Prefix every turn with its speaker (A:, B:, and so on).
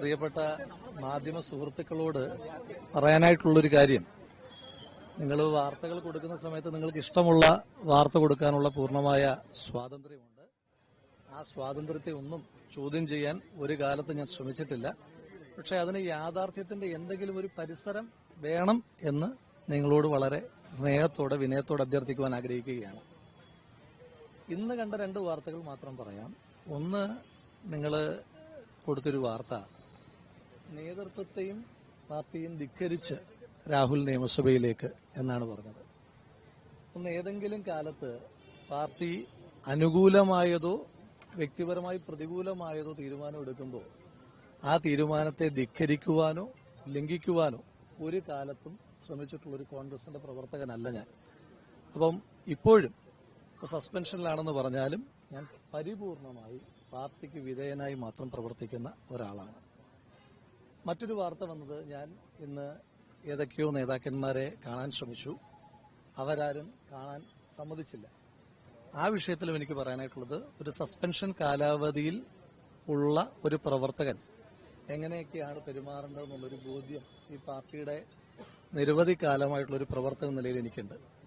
A: പ്രിയപ്പെട്ട മാധ്യമ സുഹൃത്തുക്കളോട് പറയാനായിട്ടുള്ളൊരു കാര്യം. നിങ്ങൾ വാർത്തകൾ കൊടുക്കുന്ന സമയത്ത് നിങ്ങൾക്ക് ഇഷ്ടമുള്ള വാർത്ത കൊടുക്കാനുള്ള പൂർണമായ സ്വാതന്ത്ര്യമുണ്ട്. ആ സ്വാതന്ത്ര്യത്തെ ഒന്നും ചോദ്യം ചെയ്യാൻ ഒരു കാലത്ത് ഞാൻ ശ്രമിച്ചിട്ടില്ല. പക്ഷെ അതിന് യാഥാർത്ഥ്യത്തിന്റെ എന്തെങ്കിലും ഒരു പരിസരം വേണം എന്ന് നിങ്ങളോട് വളരെ സ്നേഹത്തോടെ വിനയത്തോടെ അഭ്യർത്ഥിക്കുവാൻ ആഗ്രഹിക്കുകയാണ്. ഇന്ന് കണ്ട രണ്ട് വാർത്തകൾ മാത്രം പറയാം. ഒന്ന് നിങ്ങൾ കൊടുത്തൊരു വാർത്ത. നേതൃത്വത്തെയും പാർട്ടിയും ധിക്കരിച്ച് രാഹുൽ നിയമസഭയിലേക്ക് എന്നാണ് പറഞ്ഞത്. ഒന്ന് ഏതെങ്കിലും കാലത്ത് പാർട്ടി അനുകൂലമായതോ വ്യക്തിപരമായി പ്രതികൂലമായതോ തീരുമാനം എടുക്കുമ്പോൾ ആ തീരുമാനത്തെ ധിക്കരിക്കുവാനോ ലംഘിക്കുവാനോ ഒരു കാലത്തും ശ്രമിച്ചിട്ടുള്ള ഒരു കോൺഗ്രസിന്റെ പ്രവർത്തകനല്ല ഞാൻ. അപ്പം ഇപ്പോഴും ഇപ്പൊ സസ്പെൻഷനിലാണെന്ന് പറഞ്ഞാലും ഞാൻ പരിപൂർണമായി പാർട്ടിക്ക് വിധേയനായി മാത്രം പ്രവർത്തിക്കുന്ന ഒരാളാണ്. മറ്റൊരു വാർത്ത വന്നത് ഞാൻ ഇന്ന് ഏതൊക്കെയോ നേതാക്കന്മാരെ കാണാൻ ശ്രമിച്ചു. അവരാരും കാണാൻ സമ്മതിച്ചില്ല. ആ വിഷയത്തിലും എനിക്ക് പറയാനായിട്ടുള്ളത് ഒരു സസ്പെൻഷൻ കാലാവധിയിൽ ഉള്ള ഒരു പ്രവർത്തകൻ എങ്ങനെയൊക്കെയാണ് പെരുമാറേണ്ടതെന്നുള്ളൊരു ബോധ്യം ഈ പാർട്ടിയുടെ നിരവധി കാലമായിട്ടുള്ള ഒരു പ്രവർത്തക നിലയിൽ എനിക്കുണ്ട്.